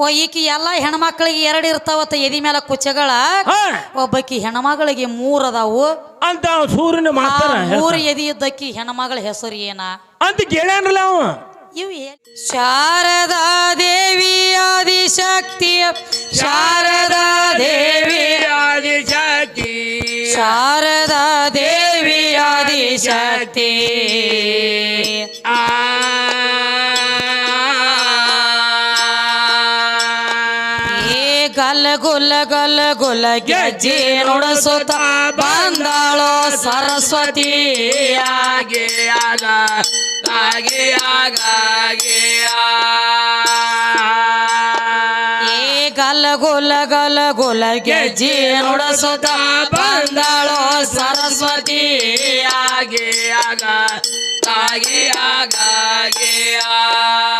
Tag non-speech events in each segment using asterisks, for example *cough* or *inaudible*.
ಓ ಈಕಿ ಎಲ್ಲಾ ಹೆಣ್ಮಕ್ಳಿಗೆ ಎರಡು ಇರ್ತಾವತ್ತ ಎದಿ ಮೇಲೆ ಕುಚ್ಚಗಳ? ಒಬ್ಬಕಿ ಹೆಣ್ಮಗಳಿಗೆ ಮೂರ್ ಅದಾವು. ಅಂತ ಸೂರ್ಯನ ಮಾತಾರ ಮೂರು ಎದಿ ಇದ್ದಕ್ಕಿ ಹೆಣ್ಮಗಳ ಹೆಸರು ಏನ? ಅಂತ ಕೇಳ್ಯಾನಲ್ಲ ಅವ. ಇವು ಶಾರದಾ ದೇವಿ ಆದಿಶಕ್ತಿ. ಶಾರದಾ ದೇವಿ ಆದಿಶಕ್ತಿ. ಶಾರದಾ ದೇವಿ ಆದಿಶಕ್ತಿ. ಗೆಜ್ಜೆ ನುಡಿಸುತ್ತ ಬಂದಾಳೋ ಸರಸ್ವತಿ ಆಗಿ ಆಗ ಆಗಿ ಆಗ ಗಲ ಗಲ ಗುಲ್ಲ ಗೆಜ್ಜೆ ನುಡಿಸುತ್ತ ಬಂದಾಳ ಸರಸ್ವತಿ ಆಗಿ ಆಗ ಆಗಿ ಆಗ ಹಾಗೆ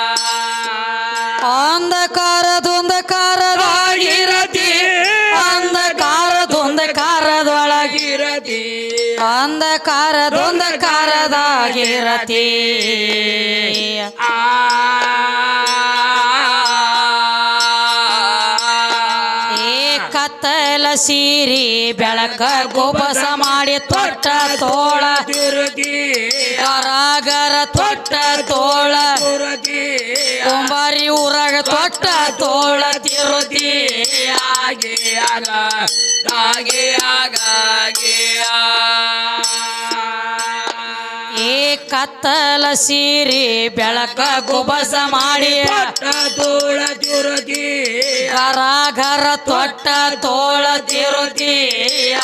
ಅಂಧಕಾರದೊಂದಕಾರದಾಗಿರತಿ ಆ. ಸೀರಿ ಬೆಳಕ ಗೋಪಸ ಮಾಡಿ ತೊಟ್ಟ ತೋಳ. ಗರಾಗರ ತೊಟ್ಟ ತೋಳ. ಕುಂಬಾರಿ ಊರಾಗ ತೊಟ್ಟ ತೋಳ. ತಿರುಗಿ ಆಗೇ ಆಗ, ಆಗಿ ಆಗ. ಕತ್ತಲ ಸೀರಿ ಬೆಳಕ ಗುಬಸ ಮಾಡಿ. ತೋಳ ತಿರುಗಿ. ಘರ ತೊಟ್ಟ ತೋಳ ತಿರುತಿ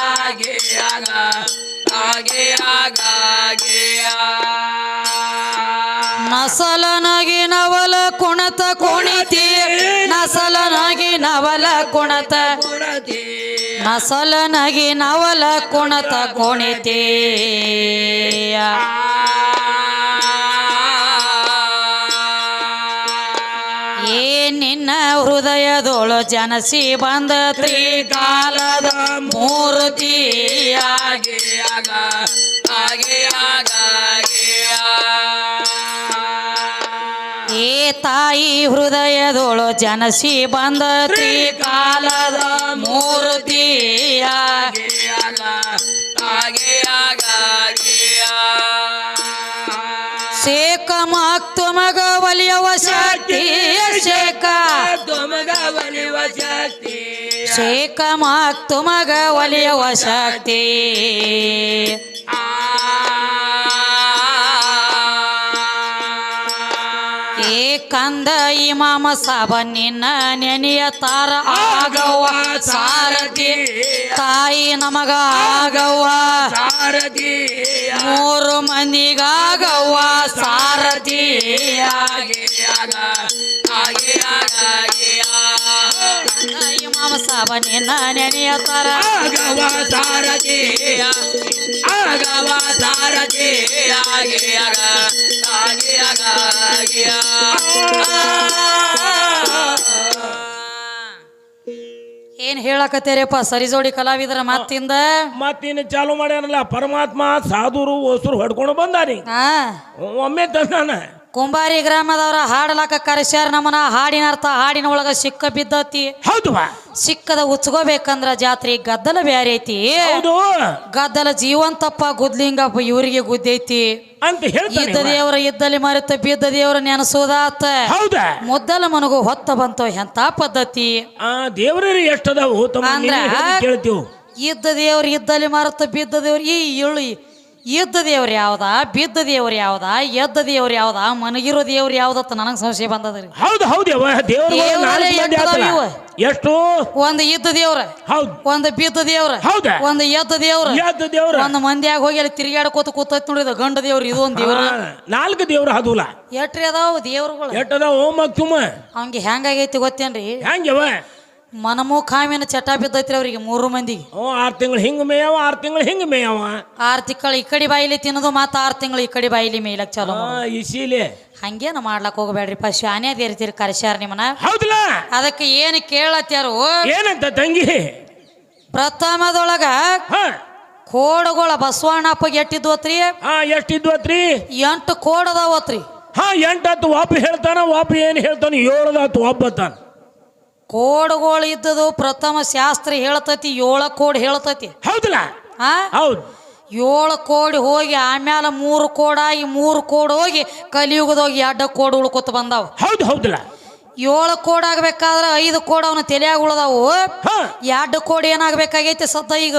ಆಗಿ ಆಗ ಆಗಿ ಆಗ ಹಾಗೆ ನಸಲನಗಿ ನಸಲನಗಿ ನವಲ ಕುಣತ ಕುಣಿತಿ. ಏ ನಿನ್ನ ಹೃದಯದೊಳು ಜನಸಿ ಬಂದ ತ್ರಿಕಾಲದ ಮೂರ್ತಿ ಹಾಗೆ ಆಗ ಆಗ. ತಾಯಿ ಹೃದಯದೊಳು ಜನಸಿ ಬಂದ ತ್ರಿಕಾಲದ ಮೂರ್ತಿಯಾಗಿ ಶೇಖ ಮಾಕ್ತು ಮಗ ಒಲಿಯವ ಶಕ್ತಿ ಶೇಖ. ತುಮಗ ಒಲಿಯುವ ಶಕ್ತಿ ಶೇಖ ಮಾಕ್ತು ತುಮಗ ಒಲಿಯವ ಶಕ್ತಿ. ಏ ಕಂದ ಇಮಾಮ ಸಾಬ ನಿನ್ನ ನೆನೆಯ ತಾರ ಆಗವ್ವ. ಸಾರಥಿ ತಾಯಿ ನಮಗ ಆಗವ್ವ. ಸಾರಥಿ ಮೂರು ಮಂದಿಗಾಗವ್ವ. ಸಾರಥಿ ಆಗ ಇಮಾಮ ಸಾಬ ನಿನ್ನ ನೆನೆಯ ತಾರ ಆಗವ ಸಾರಥಿ ಆಗವ ಸಾರಥಿ ಹಾಗೆ ಆಗ ಹಾಗೆ ಆಗ ಹಾಗೆ ಏನ್ ಹೇಳಕತ್ತೇರಿಯಪ್ಪ ಸರಿಜೋಡಿ ಕಲಾವಿದರ ಮಾತಿಂದ? ಮತ್ತಿನ್ನು ಚಾಲು ಮಾಡ್ಯಾನಲ್ಲ ಪರಮಾತ್ಮ ಸಾಧುರು ಹೊಸರು ಹೊಡ್ಕೊಂಡು ಬಂದಾನಿ ಆ ಒಮ್ಮೆ ತಂದಾನ ಕುಂಬಾರಿ ಗ್ರಾಮದವರ ಹಾಡಲಾಕ ಕರೆಸ್ಯಾರ ನಮ್ಮನ ಹಾಡಿನ ಅರ್ಥ ಹಾಡಿನ ಒಳಗ ಸಿಕ್ಕ ಬಿದ್ದತಿ. ಹೌದು ಸಿಕ್ಕದ ಉಚ್ಕೋಬೇಕಂದ್ರ ಜಾತ್ರೆ ಗದ್ದಲ ಬ್ಯಾರೆ ಐತಿ. ಹೌದು. ಗದ್ದಲ ಜೀವಂತಪ್ಪ ಗುದ್ಲಿಂಗಪ್ಪ ಇವರಿಗೆ ಗುದ್ದೈತಿ. ಅಂತ ಇದ್ದ ದೇವರ ಇದ್ದಲ್ಲಿ ಮರೆತ ಬಿದ್ದ ದೇವರ ನೆನಸೋದಾತ. ಹೌದಾ? ಮುದ್ದಲ ಮನಗು ಹೊತ್ತ ಬಂತು ಎಂತ ಪದ್ಧತಿ. ಆ ದೇವ್ರಿ ಎಷ್ಟದಾವು ತಮ್ಮ ಅಂದ್ರ? ಕೇಳ್ತೀವಿ. ಇದ್ದ ದೇವ್ರ ಇದ್ದಲ್ಲಿ ಮರೆತ ಬಿದ್ದ ದೇವ್ರ ಈ ಇಳು ಇದ್ದ ದೇವ್ರು ಯಾವ್ದ ಬಿದ್ದ ದೇವ್ರು ಯಾವ್ದ ಎದ್ದ ದೇವ್ರು ಯಾವ್ದ ಮನಗಿರೋ ದೇವ್ರು ಯಾವ್ದತ್ತ ನನಗೆ ಸಂಶಯ ಬಂದದ್ರಿ. ಹೌದು ಹೌದು ದೇವ್ರೇ ನಾಲ್ಕು ಮಂದಿ ಆತಲ್ಲ. ಎಷ್ಟು? ಒಂದ್ ಇದ್ದ ದೇವ್ರ ಹೌದು. ಒಂದ್ ಬಿದ್ದ ದೇವ್ರ ಹೌದಾ? ಒಂದ್ ಎದ್ದ ದೇವ್ರ. ಯಾವ್ದು ದೇವ್ರ. ಒಂದ್ ಮಂದಿಯಾಗ ಹೋಗಿ ಅಲ್ಲಿ ತಿರುಗಾಡ್ಕೋತ ಕೂತ ನೋಡಿದ ಗಂಡ ದೇವ್ರ ಇದೊಂದ್ ದೇವ್ರ. ದೇವರ ನಾಲ್ಕು ದೇವ್ರ ಹದುಲ. ಎಟ್ರಿ ಅದಾವ ದೇವ್ರಗಳು? ಎಟ್ಟದ ಓಮ ಅವಂಗೆ ಹೆಂಗಾಗೈತಿ ಗೊತ್ತೇನ್ರಿ? ಹೆಂಗವ ಮನಮು ಕಾಮಿನ ಚಟ ಬಿದ್ದೈತ್ರಿ ಅವ್ರಿಗೆ ಮೂರು ಮಂದಿಗೆ ಓ ಆರು ತಿಂಗಳು ಹಿಂಗ ಮೇಯವ ಆರು ತಿಂಗಳು ಹಿಂಗ ಮೇಯವ ಆರ್ ತಿಂಗಳು ಈ ಕಡೆ ಬಾಯಿಲಿ ತಿನ್ನೋದು ಮತ್ತ ಆರ್ ತಿಂಗಳು ಈ ಕಡೆ ಬಾಯಿಲಿ ಮೇಲಕ್ ಚಲೋ ಆ. ಇಸಿಲೆ ಹಂಗೇನು ಮಾಡ್ಲಕ್ ಹೋಗ್ಬೇಡ್ರಿ ಪ ಶಾನೆ ದೇರಿತೀರಿ ಕರೆಸ್ಯಾರ ನಿಮ್ಮನ ಹೌದಲ್ಲ ಅದಕ್ಕೆ ಏನು ಕೇಳತ್ಯಾರು? ಏನಂತ ತಂಗಿ? ಪ್ರಥಮದೊಳಗ ಹ. ಕೋಡಗಳ ಬಸವಣ್ಣಪ್ಪಗೆ ಎಟ್ಟಿದ್ವತ್ರಿ? ಹಾ ಎಷ್ಟಿದ್ವತ್ರಿ? ಎಂಟು ಕೋಡ್ ಅದಾವತ್ರಿ. ಹಾ ಎಂಟತ್ತು ವಾಪಿ ಹೇಳ್ತಾನ ವಾಪಿ ಏನ್ ಹೇಳ್ತಾನ ಏಳದಾತು ಒಬ್ಬತ್ತಾನ ಕೋಡ್ಗಳು ಇದ್ದದು ಪ್ರಥಮ ಶಾಸ್ತ್ರ ಹೇಳ್ತತಿ ಏಳ ಕೋಡ್ ಹೇಳ್ತತಿ. ಹೌದಲ್ಲ? ಆ? ಹೌದು. ಏಳು ಕೋಡಿ ಹೋಗಿ ಆಮೇಲೆ ಮೂರು ಕೋಡ ಈ ಮೂರು ಕೋಡ್ ಹೋಗಿ ಕಲಿಯುಗದೋಗಿ ಎರಡು ಕೋಡ್ ಉಳ್ಕೊತ ಬಂದಾವ. ಹೌದು ಹೌದಲ್ಲ? ಏಳು ಕೋಡ್ ಆಗ್ಬೇಕಾದ್ರೆ ಐದು ಕೋಡ್ ಅವನ ತಲೆಯಾಗ ಉಳ್ದಾವು. ಎರಡು ಕೋಡ್ ಏನಾಗಬೇಕಾಗೈತಿ ಸದ್ದ ಈಗ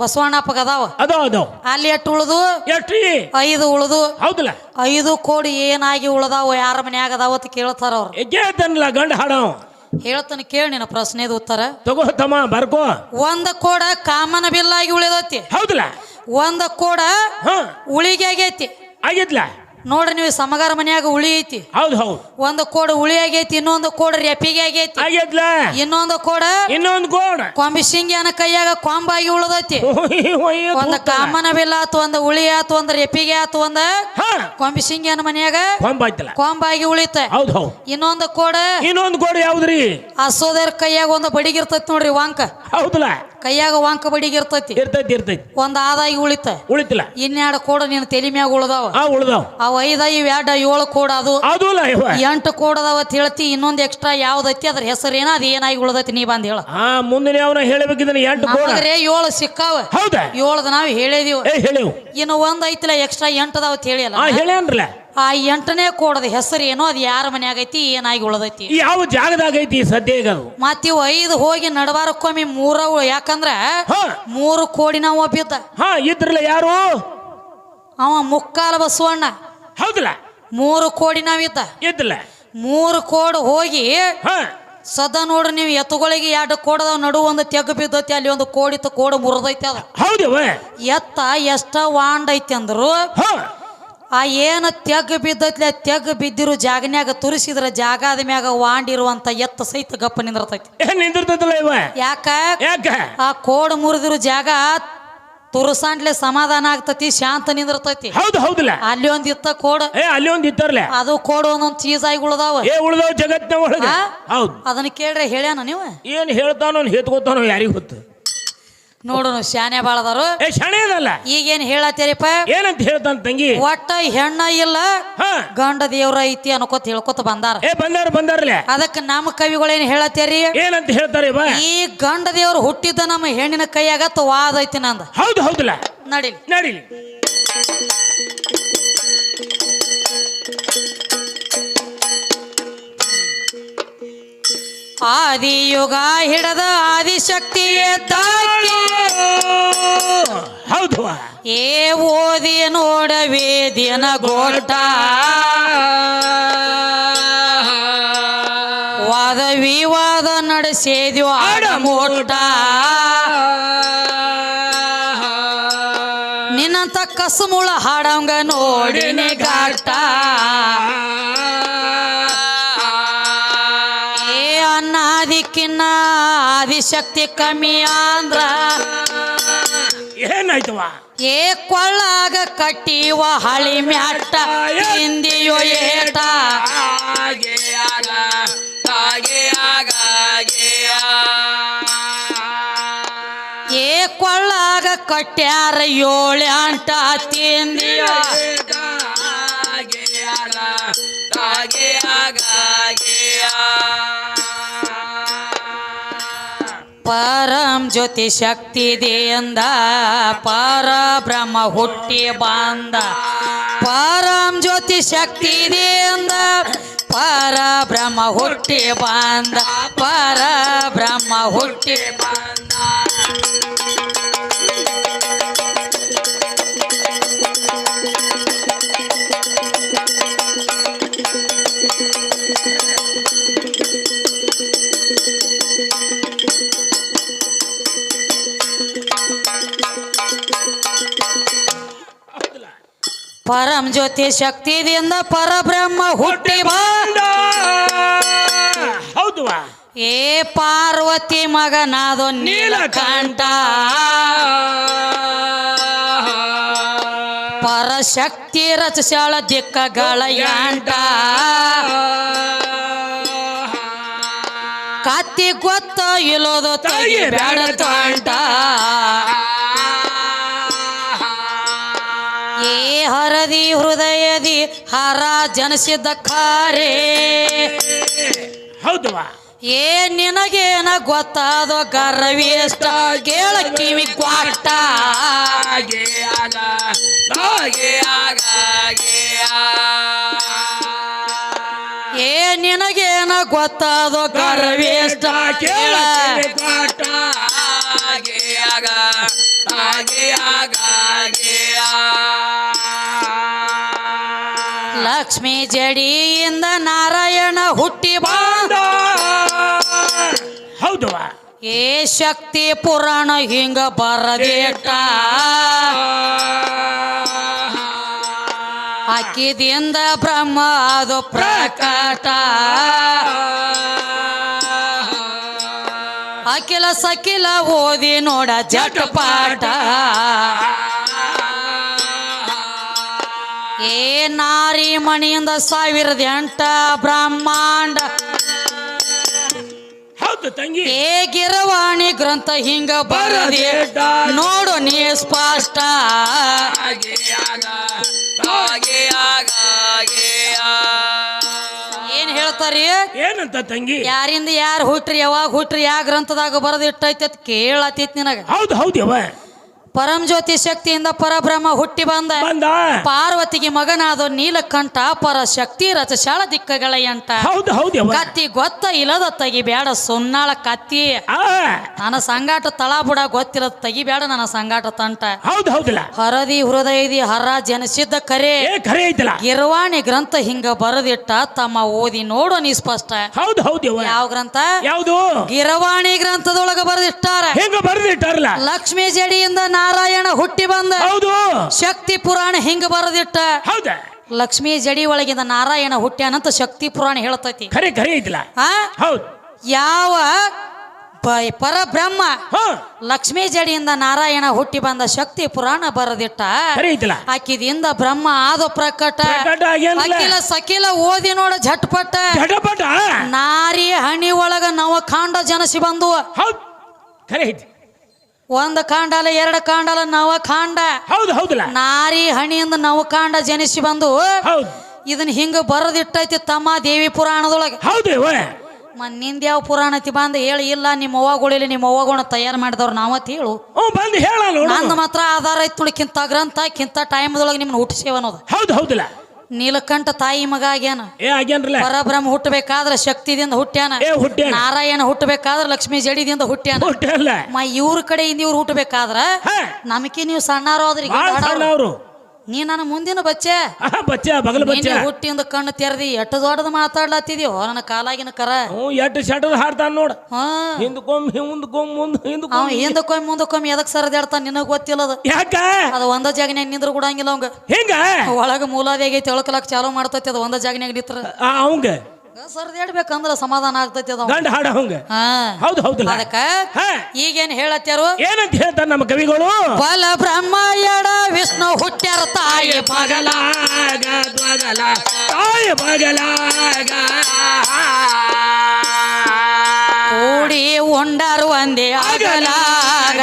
ಬಸವಣ್ಣಪ್ಪಗ ಅದಾವ. ಅದೋ ಅದೋ. ಅಲ್ಲಿ ಎಷ್ಟು ಉಳಿದು? ಐದು ಉಳ್ದು. ಹೌದಲ್ಲ? ಐದು ಕೋಡಿ ಏನಾಗಿ ಉಳ್ದಾವು ಯಾರ ಮನ್ಯಾಗ ಅದಾವ ಅಂತ ಕೇಳ್ತಾರ ಅವ್ರು. ಗಂಡ ಹಾಡವ್ ಹೇಳ್ತಾನೆ ಕೇಳಿ ನಿನ್ನ ಪ್ರಶ್ನೆದು ಉತ್ತರ. ತಗೋ ತಮ್ಮ ಬರ್ಕೋ. ಒಂದ ಕೋಡ ಕಾಮನ ಬಿಲ್ಲಾಗಿ ಉಳಿದೈತಿ. ಹೌದಲ್ಲ? ಒಂದ ಕೋಡ ಹಾ. ಉಳಿಗೆ ಆಗೈತಿ. ಆಗಿದ್ಲ? ನೋಡ್ರಿ ನೀವು ಸಮಗಾರ ಮನ್ಯಾಗ ಉಳಿ ಐತಿ. ಹೌದು ಹೌದು. ಒಂದು ಕೋಡ ಉಳಿ ಆಗೈತಿ ಇನ್ನೊಂದು ಕೋಡ ರೆಪಿಗೆ ಆಗೈತಿ. ಇನ್ನೊಂದು ಕೋಡ ಇನ್ನೊಂದು ಶಿಂಗಿ ಅನ್ನ ಕೈಯಾಗ ಕೊಂಬಾಗಿ ಉಳಿದೈತಿ. ಒಂದು ಕಾಮನ ಆತು ಒಂದ ಉಳಿ ಆತು ಒಂದ ರೆಪಿಗೆ ಆತು ಒಂದ ಕೊಂಬಿ ಕೊಂಬಿಸಿಂಗಿಯನ ಮನ್ಯಾಗ ಮನೆಯಾಗ ಕೊಂಬಾಗಿ ಉಳಿತ. ಹೌದು ಹೌದು. ಇನ್ನೊಂದು ಕೋಡ ಇನ್ನೊಂದು ಕೋಡ್ ಯಾವ್ದ್ರಿ? ಅಸೋದರ ಕೈಯಾಗ ಒಂದು ಬಡಿಗಿರ್ತೈತಿ ನೋಡ್ರಿ ವಾಂಕ. ಹೌದಲ್ಲ. ಕೈಯಾಗ ವಾಂಕ ಬಡಿಗಿರ್ತೈತಿ ಇರ್ತೈತಿ. ಇರ್ತೈತಿ ಒಂದ್ ಆದಾಗಿ ಉಳಿತ. ಉಳಿತಿಲ್ಲ. ಇನ್ನೆರಡು ಕೋಡ ನಿನ್ನ ತಲೆ ಮ್ಯಾಗ ಉಳ್ದಾವ. ಆ ಉಳ್ದಾವ್. ಅವ ಐದ ಇವ್ ಎರಡ ಏಳು ಕೋಡ ಅದು. ಎಂಟು ಕೋಡ್ ಅದಾವ ಅಂತ ಹೇಳ್ತಿ ಇನ್ನೊಂದು ಎಕ್ಸ್ಟ್ರಾ ಯಾವ್ದೈತಿ ಅದ್ರ ಹೆಸರೇನ ಅದ ಏನಾಗಿ ಉಳ್ದೈತಿ ನೀ ಬಂದ್ ಹೇಳ. ಆ ಮುಂದಿನ ಅವನ ಎಂಟು ಕೋಡ. ಏಳು ಸಿಕ್ಕಾವ. ಹೌದಾ? ಏಳ್ದ ನಾವ್ ಹೇಳಿದೀವಿ. ಏ ಹೇಳಿವು. ಇನ್ನು ಒಂದ್ ಐತಿಲ್ಲ ಎಕ್ಸ್ಟ್ರಾ ಎಂಟು ಹೇಳಿಯಲ್ಲ. ಆ ಹೇಳ್ಯಾನ್ರಲ್ಲ ಆ ಎಂಟನೇ ಕೋಡದ ಹೆಸರು ಏನೋ ಅದು ಯಾರ ಮನ್ಯಾಗ ಐತಿ ಏನಾಗಿ ಉಳದೈತಿ. ಯಾವ ಜಾಗದಾಗ ಐತಿ ಸದ್ಯ ಈಗ ಅದು? ಇವ್ ಐದು ಹೋಗಿ ನಡವಾರಕ್ಕೊಮ್ಮೆ ಮೂರ ಉಳ್- ಯಾಕಂದ್ರ ಹಾ. ಮೂರು ಕೋಡಿ ನಾವು ಬಿದ್ದ. ಹಾ ಇದ್ರಲ್ಲ ಯಾರು? ಅವ ಮುಕ್ಕಾಲ ಬಸವಣ್ಣ. ಹೌದಲ್ಲ? ಮೂರು ಕೋಡಿ ನಾವಿದ್ದ ಇದ್ದಿಲ್ಲ. ಮೂರು ಕೋಡ್ ಹೋಗಿ ಹಾ. ಸದಾ ನೋಡ್ರಿ ನೀವು ಎತ್ತುಗಳಿಗೆ ಎರಡು ಕೋಡ ನಡು ಒಂದು ತೆಗ್ ಬಿದ್ದೈತಿ ಅಲ್ಲಿ ಒಂದು ಕೋಡಿತ್ತು ಕೋಡ ಮುರಿದೈತಿ ಅದ. ಹೌದವ ಎತ್ತ ಎಷ್ಟ ವಾಂಡ್ ಐತಿ ಅಂದ್ರು ಹಾ. ಆ ಏನ ತೆಗ್ ಆ ತೆಗ್ ಬಿದ್ದಿರೋ ಜಾಗನ್ಯಾಗ ತುರಿಸಿದ್ರ ಜಾಗದ ಮ್ಯಾಗ ವಾಂಡಿರುವಂತ ಎತ್ತ ಸಹಿತ ಗಪ್ಪ ನಿಂದಿರ್ತೈತಿ. ಏನ್ ನಿಂದಿರ್ತೈತಲ್ಲ ಇವ? ಯಾಕ? ಯಾಕ? ಆ ಕೋಡ್ ಮುರಿದಿರೋ ಜಾಗ ತುರಸಾಂಡ್ಲೆ ಸಮಾಧಾನ ಆಗ್ತತಿ ಶಾಂತ ನಿಂದಿರ್ತೈತಿ. ಹೌದು ಹೌದಿಲ್ಲ. ಅಲ್ಲಿ ಒಂದ್ ಇತ್ತ ಕೋಡ್. ಏ ಅಲ್ಲಿ ಒಂದ್ ಇತ್ತರ್ಲೆ ಅದು ಕೋಡ್ ಒಂದೊಂದ್ ಚೀಸ್ ಆಗಿ ಉಳ್ದಾವ. ಏ ಉಳ್ದವ್ ಜಗತ್ತಿನ ಒಳಗ? ಹೌದು. ಅದನ್ನ ಕೇಳ್ರೆ ಹೇಳ್ಯಾನ ನೀವು? ಏನ್ ಹೇಳ್ತಾನೋ ಹೇತ್ಕೋತಾನೋ ಯಾರಿಗ್ ಗೊತ್ತು? ನೋಡೋಣ ಶಾನೆ ಬಾಳದಾರು ಏ ಶಣೆ ಅದಲ್ಲ. ಈಗೇನ್ ಹೇಳತ್ತೀರಿಪ್ಪ? ಏನಂತ ಹೇಳ್ತಾನ ತಂಗಿ? ಒಟ್ಟ ಹೆಣ್ಣ ಇಲ್ಲ ಹಾ. ಗಂಡ ದೇವ್ರ ಐತಿ ಅನ್ಕೋತ ಹೇಳ್ಕೊತ ಬಂದಾರ. ಏ ಬಂದಾರ ಬಂದಾರಲ್ಲ ಅದಕ್ಕ ನಮ್ಮ ಕವಿಗಳೇನ್ ಹೇಳತ್ತೀರಿ? ಏನಂತ ಹೇಳ್ತಾರೆ ಈ ಗಂಡ ದೇವ್ರು ಹುಟ್ಟಿದ್ದ ನಮ್ಮ ಹೆಣ್ಣಿನ ಕೈಯಾಗ ವಾದ ಐತಿ ನಂದ. ಹೌದು ಹೌದಿಲ್ಲ. ನಡಿಲಿ. ನಡೀಲಿ. ಆದಿಯುಗ ಹಿಡದ ಆದಿಶಕ್ತಿ ಹೌದು. ಏ ಓದಿ ನೋಡ ವೇದಿಯನ ಗೋಟ ವಾದ ವಿವಾದ ನಡೆಸಿದ್ವು ಆಡ ಮೋಟ. ನಿನ್ನಂತ ಕಸುಮುಳ ಹಾಡಂಗ ನೋಡಿನಿ ಗಾಟ ಅನ್ನಾದಿಕ್ಕಿನ್ನ ಆದಿಶಕ್ತಿ ಕಮ್ಮಿ ಅಂದ್ರ ಏನಾಯ್ತವ ಏ ಕೊಳ್ಳಾಗ ಕಟ್ಟಿವ ಹಳಿ ಮ್ಯಾಟ ಹಿಂದಿಯೋ ಏಟ. ಏ ಕೊಳ್ಳಾಗ ಕಟ್ಟ್ಯಾರ ಏಳು ಅಂಟ ತಿಂದಿಯೋ. ಪರಂ ಜ್ಯೋತಿ ಶಕ್ತಿ ದೇಂದ ಪರಬ್ರಹ್ಮ ಹುಟ್ಟಿ ಬಾಂದ. ಪಾರಂ ಜ್ಯೋತಿ ಶಕ್ತಿ ದೇಂದ ಪರಬ್ರಹ್ಮ ಹುಟ್ಟಿ ಬಾಂದ. ಪಾರ ಬ್ರಹ್ಮ ಹುಟ್ಟಿ ಬಂದ. ಪರಂ ಜ್ಯೋತಿ ಶಕ್ತಿದಿಂದ ಪರಬ್ರಹ್ಮ ಹುಟ್ಟಿ ಬಂದ ಹೌದು ಏ ಪಾರ್ವತಿ ಮಗನಾದೋ ನೀಲಕಂಠ. ಪರಶಕ್ತಿ ರಚಸಳ ದಿಕ್ಕಗಳ ಯಾಂಟ ಕತ್ತಿ ಗೊತ್ತ ಇಲ್ಲೋದು ತಾಯಿ ಬೇಡ ತೊಂಟ. ಹರದಿ ಹೃದಯದಿ ಹರ ಜನಿಸಿದ ಖಾರೇ. ಹೌದು ಏ ನಿನಗೇನ ಗೊತ್ತಾದೋ ಗರ್ವಿಷ್ಟ ಕೇಳ ಕಿವಿ ಕ್ವಾಟ. ಏ ನಿನಗೇನ ಗೊತ್ತಾದೋ ಗರ್ವಿಷ್ಟ ಕೇಳ. ಕಾಟ ಆಗೇ ಆಗ ಲಕ್ಷ್ಮೀ ಜಡಿಯಿಂದ ನಾರಾಯಣ ಹುಟ್ಟಿ ಬಂದ ಹೌದು ಏ ಶಕ್ತಿ ಪುರಾಣ ಹಿಂಗ ಬರದೇಟ ಹಾಕಿದಿಂದ ಬ್ರಹ್ಮ ಅದು ಪ್ರಕಟ. ಅಖಿಲ ಸಕಿಲ ಓದಿ ನೋಡ ಜಟಪಾಟ ಏ ನಾರಿ ಮಣಿಯಿಂದ ಸಾವಿರದ ಎಂಟ ಬ್ರಹ್ಮಾಂಡ. ಹೌದು ತಂಗಿ. ಏ ಗಿರವಾಣಿ ಗ್ರಂಥ ಹಿಂಗ ಬರದೆ. ನೋಡು ನೀ ಸ್ಪಷ್ಟ. ಏನ್ ಹೇಳ್ತಾರಿ? ಏನಂತ ತಂಗಿ? ಯಾರಿಂದ ಯಾರು ಹುಟ್ರಿ ಯಾವಾಗ ಹುಟ್ರಿ ಯಾವ ಗ್ರಂಥದಾಗ ಬರದಿಟ್ಟೈತಿ ಅಂತ ಕೇಳತೈತಿ ನಿನಗ. ಹೌದು ಹೌದು ಯವ್ವ. ಪರಂ ಜ್ಯೋತಿ ಶಕ್ತಿಯಿಂದ ಪರಬ್ರಹ್ಮ ಹುಟ್ಟಿ ಬಂದ. ಬಂದ. ಪಾರ್ವತಿಗೆ ಮಗನಾದ ನೀಲಕಂಠ ಪರ ಶಕ್ತಿ ರಚಶಾಳ ದಿಕ್ಕಗಳ ಎಂಟ ಹೌದು ಹೌದು ಯವ್ವ. ಕತ್ತಿ ಗೊತ್ತ ಇಲ್ಲದ ತೆಗಿಬ್ಯಾಡ ಸುನ್ನಾಳ ಕತ್ತಿ. ಆ, ನನ್ನ ಸಂಗಾಟ ತಳ ಬುಡ ತೆಗಿಬ್ಯಾಡ ನನ್ನ ಸಂಗಾಟ ತಂಟ. ಹೌದು ಹೌದಿಲ್ಲ. ಹರದಿ ಹೃದಯದಿ ಹರ ಜನಿಸಿದ್ದ ಕರೆ. ಏ ಖರೆ ಐತಲ್ಲ. ಗಿರ್ವಾಣಿ ಗ್ರಂಥ ಹಿಂಗ ಬರದಿಟ್ಟ ತಮ್ಮ ಓದಿ ನೋಡು ನೀ ಸ್ಪಷ್ಟ. ಹೌದು ಹೌದು ಯವ್ವ. ಯಾವ ಗ್ರಂಥ? ಯಾವುದು? ಗಿರವಾಣಿ ಗ್ರಂಥದೊಳಗ ಬರೆದಿಟ್ಟಾರ. ಹೆಂಗ ಬರ್ದಿಟ್ಟಾರಲ್ಲ? ಲಕ್ಷ್ಮೀ ಜಡಿಯಿಂದ ನಾರಾಯಣ ಹುಟ್ಟಿ ಬಂದ ಹೌದು. ಶಕ್ತಿ ಪುರಾಣ ಹಿಂಗ ಬರದಿಟ್ಟ. ಹೌದಾ. ಲಕ್ಷ್ಮೀ ಜಡಿ ಒಳಗಿಂದ ನಾರಾಯಣ ಹುಟ್ಟ್ಯಾನಂತ ಶಕ್ತಿ ಪುರಾಣ ಹೇಳ್ತೈತಿ. ಖರೆ ಖರೆ ಐತಲ್ಲ ಆ? ಹೌದು. ಯಾವ ಬ- ಪರಬ್ರಹ್ಮ ಹಾ. ಲಕ್ಷ್ಮೀ ಜಡಿಯಿಂದ ನಾರಾಯಣ ಹುಟ್ಟಿ ಬಂದ ಶಕ್ತಿ ಪುರಾಣ ಬರದಿಟ್ಟ. ಖರೆ ಐತಲ್ಲ ಆಕಿದಿಂದ ಬ್ರಹ್ಮ ಆದ ಪ್ರಕಟ. ಅಕಿಲ ಆಗ್ಯಾನಲ್ಲ. ಅಖಿಲ ಸಕಿಲ ಓದಿ ನೋಡ ಝಟ್ಪಟ್ಟ ಜಟಪಟ ನಾರಿ ಹಣಿ ಒಳಗ ನವ ಕಾಂಡ ಜನಸಿ ಬಂದು ಹೌದು. ಖರೆ ಐತಿ ಒಂದ್ ಕಾಂಡಲ ಎರಡ ಕಾಂಡಲ ನವ ಕಾಂಡ. ಹೌದು ಹೌದಲ್ಲ? ನಾರಿ ಹಣಿಯಿಂದ ನವ ಕಾಂಡ ಜನಿಸಿ ಬಂದು ಹೌದು. ಇದನ್ನ ಹಿಂಗ ಬರದಿಟ್ಟೈತಿ ತಮ್ಮ ದೇವಿ ಪುರಾಣದೊಳಗೆ. ಹೌದು ಮನ್ನಿಂದ ಯಾವ ಪುರಾಣ ಐತಿ ಬಂದು ಹೇಳಿ ಇಲ್ಲ ನಿಮ್ಮ ಅವ್ವಗಳಿಲ್ಲ ನಿಮ್ಮ ಅವ್ವಗಳನ್ನ ತಯಾರು ಮಾಡಿದವ್ರು ನಾವತ್ ಹೇಳು. ಬಂದು ಹೇಳ ನಂದು ಮಾತ್ರ ಆಧಾರ ಐತಿ ನೋಡಿ ಕಿಂತ ಗ್ರಂಥ ಕಿಂತ ಟೈಮ್ದೊಳಗೆ ನಿಮ್ಮನ್ನ ಹುಟ್ಟಿಸೇವ ಅನ್ನೋದು. ಹೌದು ಹೌದಲ್ಲ? ನೀಲಕಂಠ ತಾಯಿ ಮಗ ಆಗ್ಯಾನ. ಏ ಆಗ್ಯಾನ್ರಲ್ಲ? ಪರಬ್ರಹ್ಮ ಹುಟ್ಟಬೇಕಾದ್ರ ಶಕ್ತಿದಿಂದ ಹುಟ್ಟ್ಯಾನ ಏ ಹುಟ್ಟ್ಯಾನ ನಾರಾಯಣ ಹುಟ್ಟಬೇಕಾದ್ರ ಲಕ್ಷ್ಮೀ ಜಡಿದಿಂದ ಹುಟ್ಟ್ಯಾನ ಹುಟ್ಟಲ್ಲ ಮ ಇವ್ರ ಕಡೆಯಿಂದ ಇವ್ರು ಹುಟ್ಟಬೇಕಾದ್ರ ನಮಗೆ ನಮಕಿ ನೀವು ಸಣ್ಣಾರು ಸಣ್ಣ ಅವರು ನೀ ನನ್ನ ಮುಂದಿನ ಬಚ್ಚೆ. ಬಚ್ಚೆ ಬಗಲ ಬಚ್ಚೆ. ನೀನೇ ಹುಟ್ಟಿಂದ ಕಣ್ಣು ತೆರೆದಿ ಎಟ್ಟು ದೊಡ್ಡದು ಮಾತಾಡ್ಲತ್ತಿದ್ಯೋ ನನ್ನ ಕಾಲಾಗಿನ ಕರ. ಹ್ಞೂ ಎಷ್ಟು ಶಟರ್ ಹಾಡ್ತಾನ ನೋಡು. ಹಾ. ಹಿಂದಕ್ಕೊಮ್ಮೆ ಮುಂದ್ ಮುಂದೆ ಹಿಂದಕ್ಕೊಮ್ಮೆ ಹಿಂದಕ್ಕೊಮ್ಮೆ ಮುಂದಕ್ಕೊಮ್ಮೆ ಎದಕ್ ಸರದಾಡ್ತಾನ ನಿನಗ್ ಗೊತ್ತಿಲ್ಲದ ಯಾಕ? ಅದು ಒಂದ ಜಾಗನ್ಯಾಗ ನಿಂದ್ರ ಕೂಡಂಗಿಲ್ಲ ಅವಂಗ. ಹೆಂಗ? ಒಳಗ ಮೂಲಾದಿ ಆಗೈತಿ ಚಾಲು ಚಾಲೂ ಮಾಡ್ತೈತಿ ಅದು ಒಂದ ಜಾಗನ್ಯಾಗ ನಿತ್ರ. ಅವಂಗ? ಸರದಾಡ್ಬೇಕಂದ್ರ ಸಮಾಧಾನ ಆಗ್ತೈತಿ ಅದ. ಗಂಡ ಹಾಡ ಹಂಗ ಹೌದು ಹೌದು ಅದಕ್ಕ ಈಗೇನ್ ಹೇಳತ್ತಾರು ಏನಂತ ಹೇಳ್ತಾರ ನಮ್ಮ ಕವಿಗಳು? ಬಲ ಬ್ರಹ್ಮ ಎಡ ವಿಷ್ಣು ಹುಟ್ಟ್ಯಾರ ತಾಯಿ ಬಗಲಾಗ ಬಗಲ ತಾಯಿ ಬಗಲಾಗ ಕೂಡಿ ಉಂಡರು ಒಂದೇ ಆಗಲಾಗ.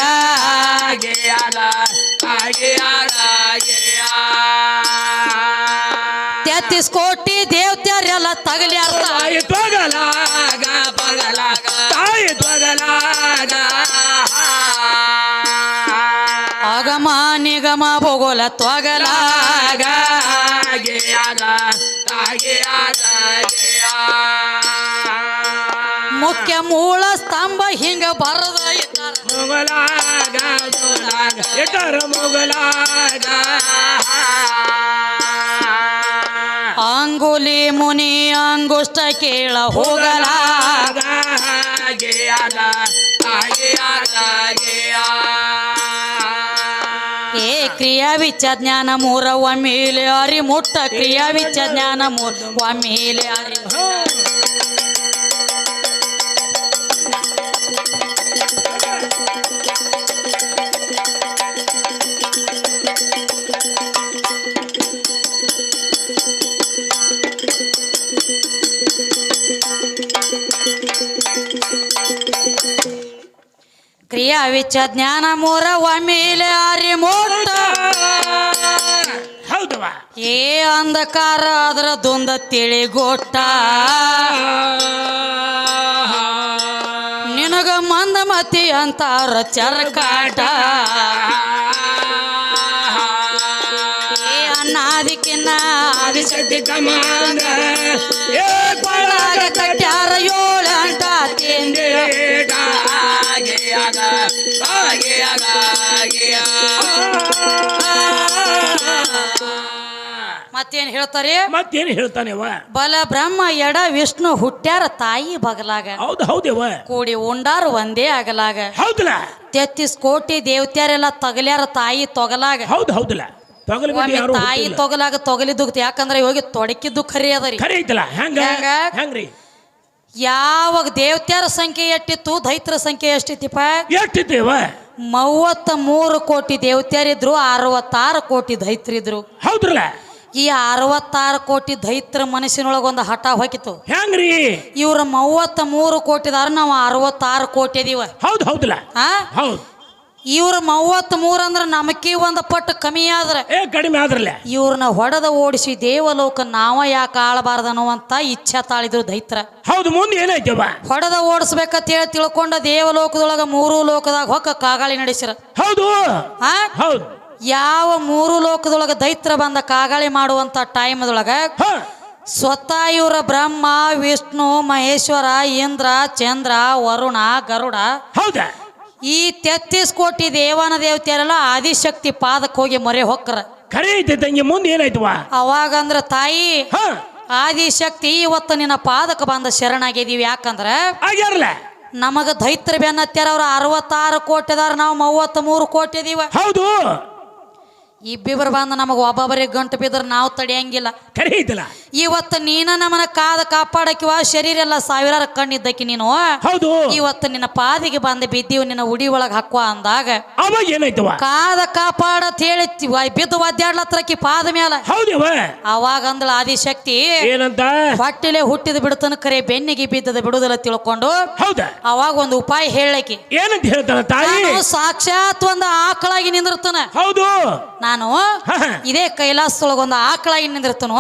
ಆಗಮ ನಿಗಮ ಭೂಗೋಲ ತ್ವಗಲಾಗ. ಮುಖ್ಯ ಮೂಲ ಸ್ತಂಭ ಹಿಂಗ ಬರದ. ಮೊಗಲಾಗ ಮೊಗಲಾಗ ಅಂಗುಲಿ ಮುನಿ ಅಂಗುಷ್ಟ ಕೇಳ ಹೋಗಲಾಗ ಹಾಗೆ ಆಗ ಆಗ ಕ್ರಿಯಾ ವಿಚ್ಚ ಜ್ಞಾನ ಮೂರ ಒಮ್ಮಿಲೆ ಅರಿ ಮುಟ್ಟ ಕ್ರಿಯಾ ವಿಚ್ಚ ಜ್ಞಾನ ಮೂರ ಒಮ್ಮಿಲೆ ಅರಿ ವಿಚ್ಚ ಜ್ಞಾನ ಮೂರ ಒಮ್ಮೇಲೆ ಆರಿ ಮೂಟ ಹೌದವ ಏ ಅಂಧಕಾರ ಅದರ ದೊಂದ ತಿಳಿಗೊಟ್ಟ. ನಿನಗ ಮಂದ ಮತಿ ಅಂತಾರ ಚರಕಾಟ. ಏ ಅನ್ನಾದಿಕ್ಕಿನ್ನ. ಆದಿಶಕ್ತಿ ಕಮಾಂಡ. ಮತ್ತೇನ್ ಹೇಳ್ತಾರೆ? ಮತ್ತೇನ್ ಹೇಳ್ತಾನೆ ಬಲ ಬ್ರಹ್ಮ ಎಡ ವಿಷ್ಣು ಹುಟ್ಟ್ಯಾರ ತಾಯಿ ಬಗಲಾಗ. ಹೌದು ಹೌದೇವ ಕೂಡಿ ಉಂಡಾರ ಒಂದೇ ಆಗಲಾಗ. ಹೌದಲ್ಲ? ತೆತ್ತಿಸ್ ಕೋಟಿ ದೇವತ್ಯಾರೆಲ್ಲ ತಗಲ್ಯಾರ ತಾಯಿ ತೊಗಲಾಗ. ಹೌದು ಹೌದಲ್ಲ? ಒಮ್ಮೆ ತಾಯಿ. ತೊಗಲಾಗ ತೊಗಲಿದ್ದು ಯಾಕಂದ್ರೆ ಹೋಗಿ ತೊಡಕಿದ್ದು ಖರೀ ಅದರಿ ಖರೆ ಐತಲ್ಲ? ಹೆಂಗ? ಹೆಂಗ? ಹೆಂಗ್ರಿ? ಯಾವಾಗ ದೇವತ್ಯಾರ ಸಂಖ್ಯೆ ಎಷ್ಟಿತ್ತು ದೈತ್ರ ಸಂಖ್ಯೆ ಎಷ್ಟಿತ್ತಿಪ್ಪ? ಎಷ್ಟಿದ್ದೇವ? ಮೂವತ್ತ ಮೂರು ಕೋಟಿ ದೇವತ್ಯಾರಿದ್ರು ಅರವತ್ತಾರು ಕೋಟಿ ದೈತ್ರಿದ್ರು. ಹೌದ್ರಲ್ಲ? ಈ ಅರವತ್ತಾರು ಕೋಟಿ ದೈತ್ರ ಮನಸ್ಸಿನೊಳಗೆ ಒಂದು ಹಠ ಹೋಗಿತ್ತು. ಹೆಂಗ್ರಿ? ಇವ್ರ ಮೂವತ್ತ ಮೂರು ಕೋಟಿದಾರ ನಾವು ಅರವತ್ತಾರು ಕೋಟಿ ಅದೀವ ಹೌದು ಹೌದಲ್ಲ ಹೌದು. ಇವ್ರ ಮೂವತ್ ಮೂರು ಅಂದ್ರೆ ನಮಕಿ ಒಂದು ಪಟ್ಟು ಕಮ್ಮಿ ಆದ್ರೆ. ಏ ಕಡಿಮೆ ಆದ್ರಲ್ಲ? ಇವ್ರನ್ನ ಹೊಡೆದ ಓಡಿಸಿ ದೇವಲೋಕ ನಾವ ಯಾಕೆ ಆಳಬಾರ್ದನೋ ಅಂತ ಇಚ್ಛಾ ತಾಳಿದ್ರು ದೈತ್ರ. ಹೌದು ಮುಂದೆ ಏನಾಯ್ತವ ಹೊಡೆದ ಓಡಿಸ್ಬೇಕಂತ ಹೇಳಿ ತಿಳ್ಕೊಂಡ ದೇವಲೋಕದೊಳಗ ಮೂರು ಲೋಕದಾಗ ಹೊಕ್ಕ ಕಾಗಾಳಿ ನಡೆಸಿರ. ಹೌದು. ಆ? ಹೌದು. ಯಾವ ಮೂರು ಲೋಕದೊಳಗ ದೈತ್ರ ಬಂದ ಕಾಗಾಳಿ ಮಾಡುವಂತ ಟೈಮ್ದೊಳಗ ಸ್ವತಃ ಇವರ ಬ್ರಹ್ಮ ವಿಷ್ಣು ಮಹೇಶ್ವರ ಇಂದ್ರ ಚಂದ್ರ ವರುಣ ಗರುಡ ಹೌದಾ. ಈ ತೆತ್ತೀಸ್ ಕೋಟಿ ದೇವನ ದೇವತೆಯರೆಲ್ಲ ಆದಿಶಕ್ತಿ ಪಾದಕ್ಕೆ ಹೋಗಿ ಮೊರೆ ಹೊಕ್ಕರ. ಕರೆ ಐತೆ ತಂಗಿ ಮುಂದೆ ಏನಾಯ್ತವ? ಅವಾಗಂದ್ರ ತಾಯಿ ಹ. ಆದಿಶಕ್ತಿ ಇವತ್ತು ನಿನ್ನ ಪಾದಕ್ಕೆ ಬಂದ ಶರಣಾಗಿದೀವಿ ಯಾಕಂದ್ರ ಆಗ್ಯಾರಲ್ಲ ನಮಗ ದೈತ್ರ ಬೆನ್ನತ್ಯಾರ ಅವ್ರ ಅರವತ್ತಾರು ಕೋಟಿದಾರ ನಾವು ಮೂವತ್ತ್ ಮೂರು ಕೋಟಿ ಅದೀವ ಹೌದು. ಇಬ್ಬಿಬ್ರು ಬಂದ ನಮಗ ಒಬ್ಬೊಬ್ಬರಿಗೆ ಗಂಟು ಬಿದ್ರ ನಾವು ತಡಿಯಂಗಿಲ್ಲ. ಕರೆ ಇವತ್ತು ನೀನ ನಮ್ಮನ್ನ ಕಾದ ಕಾಪಾಡಕಿವ ಶರೀರ ಎಲ್ಲ ಸಾವಿರಾರು ಕಣ್ಣಿದ್ದಕ್ಕೆ ನೀನು. ಹೌದು. ಇವತ್ತು ನಿನ್ನ ಪಾದಿಗೆ ಬಂದ ಬಿದ್ದೀವಿ ನಿನ್ನ ಉಡಿ ಒಳಗೆ ಹಾಕುವ ಅಂದಾಗ ಅವಾಗ ಏನಾಯ್ತವ? ಕಾದ ಕಾಪಾಡತ್ ಹೇಳಿ ತಿ- ಬಿದ್ದು ಒದ್ದಾಡ್ಲತ್ರಕ್ಕಿ ಪಾದ ಮ್ಯಾಲ. ಹೌದೇವ ಅವಾಗ ಅಂದಳ ಆದಿಶಕ್ತಿ ಏನಂತ? ಹೊಟ್ಟಿಲೆ ಹುಟ್ಟಿದ ಬಿಡ್ತನ ಕರೆ ಬೆನ್ನಿಗೆ ಬಿದ್ದದ ಬಿಡುದಿಲ್ಲ ತಿಳ್ಕೊಂಡು ಹೌದಾ. ಅವಾಗ ಒಂದು ಉಪಾಯ ಹೇಳಕಿ ಏನಂತ ಹೇಳ್ತಾನ ತಾಯಿ? ನಾನು ಸಾಕ್ಷಾತ್ ಒಂದು ಆಕಳಾಗಿ ನಿಂದಿರ್ತಾನ ಹೌದು. ನಾನು. ಇದೇ ಕೈಲಾಸದೊಳಗ ಒಂದು ಆಕಳ ನಿಂದಿರ್ತನು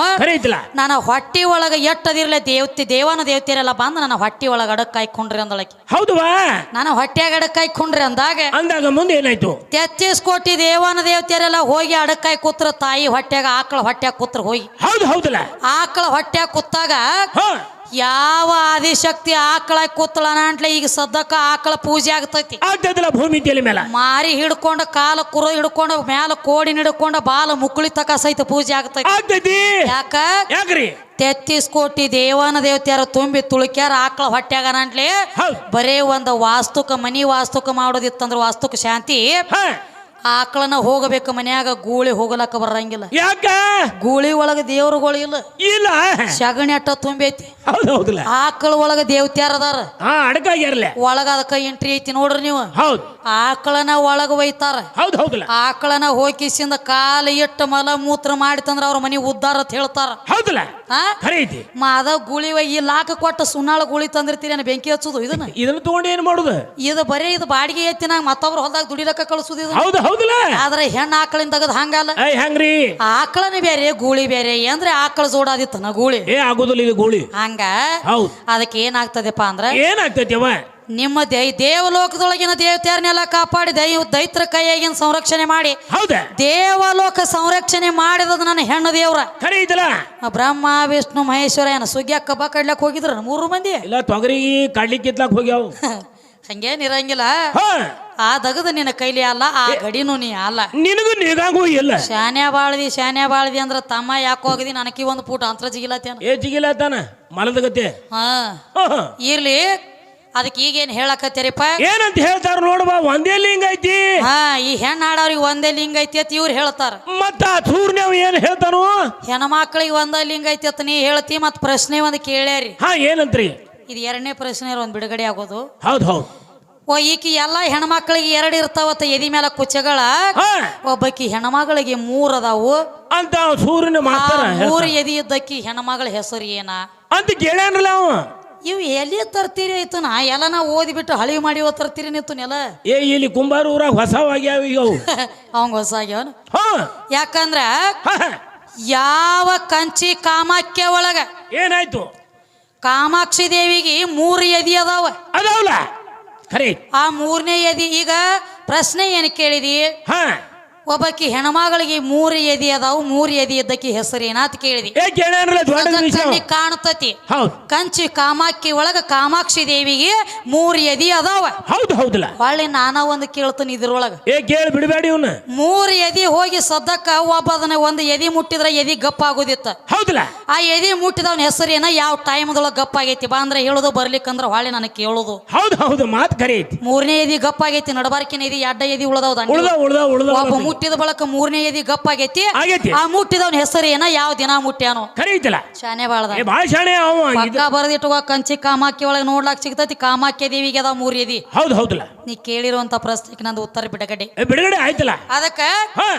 ನಾನು ಹೊಟ್ಟಿ ಒಳಗ ಎಟ್ಟದಿರ್ಲೆ ದೇವತೆ ದೇವನ ದೇವತೆಯರೆಲ್ಲ ಬಂದು ನನ್ನ ಹೊಟ್ಟಿ ಒಳಗ ಅಡಕ್ ಕಾಯ್ಕೊಂಡ್ರಿ ಅಂದಳಕ್ಕೆ. ಹೌದವಾ? ನಾನು ಹೊಟ್ಟೆಗ ಅಡಕ್ ಕಾಯ್ಕೊಂಡ್ರಿ ಅಂದಾಗ ಅಂದಾಗ ಮುಂದೆ ಏನಾಯ್ತು? ತೆತ್ತಿಸ್ ಕೋಟಿ ದೇವನ ದೇವತಿಯರೆಲ್ಲ ಹೋಗಿ ಅಡಕ್ಕಾಯಿ ಕೂತ್ರ ತಾಯಿ ಹೊಟ್ಟೆಗ ಆಕಳ ಹೊಟ್ಟೆಗ ಕೂತ್ರ ಹೋಗಿ. ಹೌದು ಹೌದಲ್ಲ. ಆಕಳ ಹೊಟ್ಟೆಗ ಕೂತಾಗ ಯಾವ ಆದಿಶಕ್ತಿ ಆಕಳ ಕೂತಳನ ಅಂಟ್ಲೆ ಈಗ ಸದ್ದಕ್ಕ ಆಕಳ ಪೂಜೆ ಆಗ್ತೈತಿ. ಆಗ್ತದಲ್ಲ ಭೂಮಿ ತಲೆ ಮೇಲೆ. ಮಾರಿ ಹಿಡ್ಕೊಂಡ ಕಾಲ ಕುರ ಹಿಡ್ಕೊಂಡ ಮ್ಯಾಲ ಕೋಡಿ ಹಿಡ್ಕೊಂಡ ಬಾಲ ಮುಕ್ಕುಳಿ ತಕ ಸಹಿತ ಪೂಜೆ ಆಗ್ತೈತಿ. ಆಗ್ತೈತಿ. ಯಾಕ? ಯಾಕ್ರಿ? ತೆತ್ತೀಸ್ ಕೋಟಿ ದೇವನ ದೇವತೆಯರ ತುಂಬಿ ತುಳುಕ್ಯಾರ ಆಕಳ ಹೊಟ್ಟೆಗ ಅಂಟ್ಲಿ ಬರೇ ಒಂದು ವಾಸ್ತುಕ ಮನಿ ವಾಸ್ತುಕ ಮಾಡೋದಿತ್ತಂದ್ರ ವಾಸ್ತುಕ ಶಾಂತಿ ಆಕಳನ ಹೋಗಬೇಕು ಮನ್ಯಾಗ ಗೂಳಿ ಹೋಗಲಕ್ಕ ಬರಂಗಿಲ್ಲ. ಯಾಕ? ಗೂಳಿ ಒಳಗ ದೇವ್ರುಗಳು ಇಲ್ಲ. ಇಲ್ಲ. ಶಗಣಿ ಅಟ್ಟ ತುಂಬೈತಿ. ಹೌದು ಹೌದಲ್ಲ? ಆಕಳ ಒಳಗ ದೇವತ್ಯಾರ ಅದಾರ. ಹಾ ಅಡಕಾಗ್ಯಾರಲ್ಲ ಒಳಗ ಅದಕ್ಕ ಎಂಟ್ರಿ ಐತಿ ನೋಡ್ರಿ ನೀವು. ಹೌದು. ಆಕಳನ ಒಳಗ ಒಯ್ತಾರ. ಹೌದು ಹೌದಲ್ಲ? ಆಕಳನ ಹೋಗಿಸಿಂದ ಕಾಲ ಇಟ್ಟ ಮಲ ಮೂತ್ರ ಮಾಡಿತಂದ್ರ ಅವ್ರ ಮನಿ ಉದ್ದಾರ ಅಂತ ಹೇಳ್ತಾರ. ಹೌದಲ್ಲ? ಐತಿ. ಮಾದ ಗುಳಿ ಈ ಲಾಕ ಕೊಟ್ಟ ಸುಣ್ಣಾಳ ಗುಳಿ ತಂದಿರ್ತೀರಿ ಏನ ಬೆಂಕಿ ಹಚ್ಚುದು ಇದನ್ನ? ಇದನ್ನ ತಗೊಂಡು ಏನ್ ಮಾಡುದು? ಇದು ಬರೀ ಇದು ಬಾಡಿಗೆ ಎತ್ತಿನಾಗ ಮತ್ತೊಬ್ರು ಹೊಲದಾಗ ದುಡಿಲಕ್ಕ ಕಳಿಸುದು ಇದು. ಹೌದು ಹೌದಲ್ಲ? ಆದ್ರೆ ಹೆಣ್ಣ ಆಕಳಿಂದ ತಗದ್ ಹಂಗಲ್ಲ. ಹೆಂಗ್ರಿ? ಆಕಳನ ಬೇರೆ ಗೂಳಿ ಬೇರೆ ಅಂದ್ರೆ ಆಕಳ ಜೋಡಾದಿತ್ತನ ಗೂಳಿ? ಏ ಆಗುದಿಲ್ಲ ಇದು ಗೂಳಿ. ಹಂಗ ಹೌದು. ಅದಕ್ಕೆ ಏನಾಗ್ತದಪ್ಪ ಅಂದ್ರ ಏನಾಗ್ತೈತಿ ಅವ? ನಿಮ್ಮ ದೇ ದೇವಲೋಕದೊಳಗಿನ ದೇವತೆಯರನ್ನೆಲ್ಲ ಕಾಪಾಡಿ ದೈವ ದೈತ್ರ ಕೈಯಾಗಿನ ಸಂರಕ್ಷಣೆ ಮಾಡಿ. ಹೌದಾ? ದೇವಲೋಕ ಸಂರಕ್ಷಣೆ ಮಾಡಿದದ ನನ್ನ ಹೆಣ್ಣು ದೇವ್ರ. ಖರೆ ಐತಲ್ಲ ಆ ಬ್ರಹ್ಮ ವಿಷ್ಣು ಮಹೇಶ್ವರ ಏನ ಸುಗ್ಗಿ ಕಬ್ಬ ಕಡ್ಲಕ್ ಹೋಗಿದ್ರ ಮೂರು ಮಂದಿ? ಇಲ್ಲ ತೊಗರಿ ಕಡ್ಲಿಕ್ಕೆ ಕಿತ್ಲಾಕ್ ಹೋಗ್ಯಾವ. *laughs* ಹಂಗೇನಿರಂಗಿಲ್ಲ ಆ ದಗದ ನಿನ್ನ ಕೈಲಿ ಅಲ್ಲ ಆ ಗಡಿನೂ ನೀ ಅಲ್ಲ. ನಿನಗೂ ನಿಗಾಗೂ ಇಲ್ಲ. ಶಾನ್ಯ ಬಾಳ್ದಿ ಶಾನ್ಯ ಬಾಳ್ದಿ ಅಂದ್ರ ತಮ್ಮ ಯಾಕೆ ಹೋಗದಿ ನನಕಿ ಒಂದು ಪೂಟ ಅಂತರ ಜಿಗಿಲತ್ತೇನ ಏ ಜಿಗಿಲ್ಲ ತಾನ ಮಲದ ಗತಿ? ಹಾ. ಇರ್ಲಿ ಅದಕ್ಕೆ ಈಗೇನ್ ಹೇಳಕತ್ತೀರಿಪ್ಪ? ಏನಂತ ಹೇಳ್ತಾರ ನೋಡುವ ಒಂದೇ ಲಿಂಗ ಐತಿ. ಹಾ ಈ ಹೆಣ್ಣ ಹಾಡವ್ರಿಗೆ ಒಂದೇ ಲಿಂಗ ಐತಿ ಅಂತ ಇವ್ರು ಹೇಳ್ತಾರ. ಮತ್ತ ಸೂರ್ಯವ್ ಏನ್ ಹೇಳ್ತಾನು? ಹೆಣ್ಮಕ್ಳಿಗೆ ಒಂದೇ ಲಿಂಗ ಐತಿ ಅಂತ ನೀ ಹೇಳ್ತಿ ಮತ್ ಪ್ರಶ್ನೆ ಒಂದು ಕೇಳ್ಯಾರಿ. ಹಾ ಏನಂತ್ರಿ? ಇದು ಎರಡನೇ ಪ್ರಶ್ನೆ ಒಂದು ಬಿಡುಗಡೆ ಆಗೋದು. ಹೌದು ಹೌದ್. ಓ ಈಕಿ ಎಲ್ಲಾ ಹೆಣ್ಮಕ್ಳಿಗೆ ಎರಡು ಇರ್ತಾವತ್ತ ಎದಿ ಮೇಲೆ ಕುಚಗಳ ಒಬ್ಬಕಿ ಹೆಣ್ಮಗಳಿಗೆ ಮೂರ್ ಅದಾವು. ಅಂತ ಸೂರ್ಯನ ಮೂರ್ ಮಾತಾರ ಮೂರು ಎದಿ ಇದ್ದಕ್ಕಿ ಹೆಣ್ಮಗಳ ಹೆಸರು ಏನ? ಅಂತ ಗೆಳೆಯನ್ರಲ್ಲ ಅವ. ಇವು ಎಲ್ಲಿ ತರ್ತೀರಿ ಆಯ್ತು? ನಾ ಎಲ್ಲ ನಾ ಓದಿಬಿಟ್ಟು ಹಳಿ ಮಾಡಿ ತರ್ತೀರಿ ನಿಂತು ನೆಲ? ಏ ಇಲ್ಲಿ ಕುಂಬಾರ ಊರಾಗ ಹೊಸವಾಗ್ಯಾವ ಈಗ ಅವು. *laughs* ಅವಂಗ ಹೊಸ ಆಗ್ಯಾವನು? ಯಾಕಂದ್ರ. ಯಾವ ಕಂಚಿ ಕಾಮಾಕ್ಯ ಒಳಗ ಏನಾಯ್ತು? ಕಾಮಾಕ್ಷಿ ದೇವಿಗೆ ಮೂರು ಎದಿ ಅದಾವ. ಅದಾವಲ್ಲ ಖರೆ ಆ ಮೂರನೇ ಎದಿ ಈಗ ಪ್ರಶ್ನೆ ಏನು ಕೇಳಿದಿ? ಹಾ. ಒಬ್ಬಾಕಿ ಹೆಣ್ಮಗಳಿಗೆ ಮೂರು ಎದಿ ಅದಾವು ಮೂರು ಎದಿ ಇದ್ದಕ್ಕೆ ಹೆಸರು ಏನಾತ್ ಕೇಳಿದಿ. ಏ ಕೇಳ್ಯಾನಲ್ಲ ದೊಡ್ಡ ವಿಷಯ. ಕಣ್ಣಿಗೆ ಕಾಣತತಿ ಹೌದು. ಕಂಚಿ ಕಾಮಾಕ್ಷಿ ಒಳಗ ಕಾಮಾಕ್ಷಿ ದೇವಿಗೆ ಮೂರು ಎದಿ ಅದಾವ. ಹೌದು ಹೌದಲ್ಲ. ಹೊಳ್ಳಿ ನಾನ ಒಂದು ಕೇಳ್ತೀನಿ ಇದ್ರೊಳಗ. ಏ ಕೇಳಿ ಬಿಡಬೇಡಿ ಇವನ್ನ ಮೂರು ಎದಿ ಹೋಗಿ ಸದ್ದಕ್ಕ ಒಬ್ಬ ಅದನ್ನ ಒಂದು ಎದಿ ಮುಟ್ಟಿದ್ರ ಎದಿ ಗಪ್ಪ ಆಗೋದಿತ್ತ. ಹೌದಲ್ಲ. ಆ ಎದಿ ಮುಟ್ಟಿದವನ ಹೆಸರೇನ ಯಾವ ಟೈಮ್ದೊಳಗ ಗಪ್ಪ ಆಗೈತಿ ಬಾ ಅಂದ್ರೆ ಹೇಳೋದು ಬರ್ಲಿಕ್ಕಂದ್ರ ಹೊಳ್ಳಿ ನನಗೆ ಕೇಳೋದು. ಹೌದು ಹೌದು ಮಾತು ಕರೀತಿ. ಐತಿ ಮೂರನೇ ಎದಿ ಗಪ್ಪ ಆಗೈತಿ ನಡಬಾರ್ಕಿನ ಎದಿ ಅಡ್ಡ ಎದಿ ಉಳದವ ಉಳ್ದ ಉಳ್ದ ಉಳ್ದ ಒಬ್ಬ ಮುಟ್ಟಿದ ಬಳಕ ಮೂರನೇ ಎದಿ ಗಪ್ಪ ಆಗೈತಿ. ಆಗೈತಿ. ಆ ಮುಟ್ಟಿದವನ ಹೆಸರು ಏನ? ಯಾವ ದಿನ ಮುಟ್ಟ್ಯಾನೋ. ಖರೆ ಐತಲ್ಲ ಶಾನೆ ಬಾಳದ. ಏ ಭಾಳ ಶಾಣೆ ಅವ. ಇದು ಪಕ್ಕ ಬರೆದಿಟ್ಟುವ ಕಂಚಿ ಕಾಮಾಕ್ಯ ಒಳಗೆ ನೋಡ್ಲಾಕ್ ಸಿಗ್ತೈತಿ. ಕಾಮಾಕ್ಯ ದೇವಿಗೆ ಅದಾವ ಮೂರ್ ಎದಿ. ಹೌದು ಹೌದಲ್ಲ. ನೀ ಕೇಳಿರುವಂತ ಪ್ರಶ್ನೆಗೆ ನಂದು ಉತ್ತರ ಬಿಡಗಡೆ. ಏ ಬಿಡುಗಡೆ ಆಯ್ತಲ್ಲ. ಅದಕ್ಕ ಹಾ.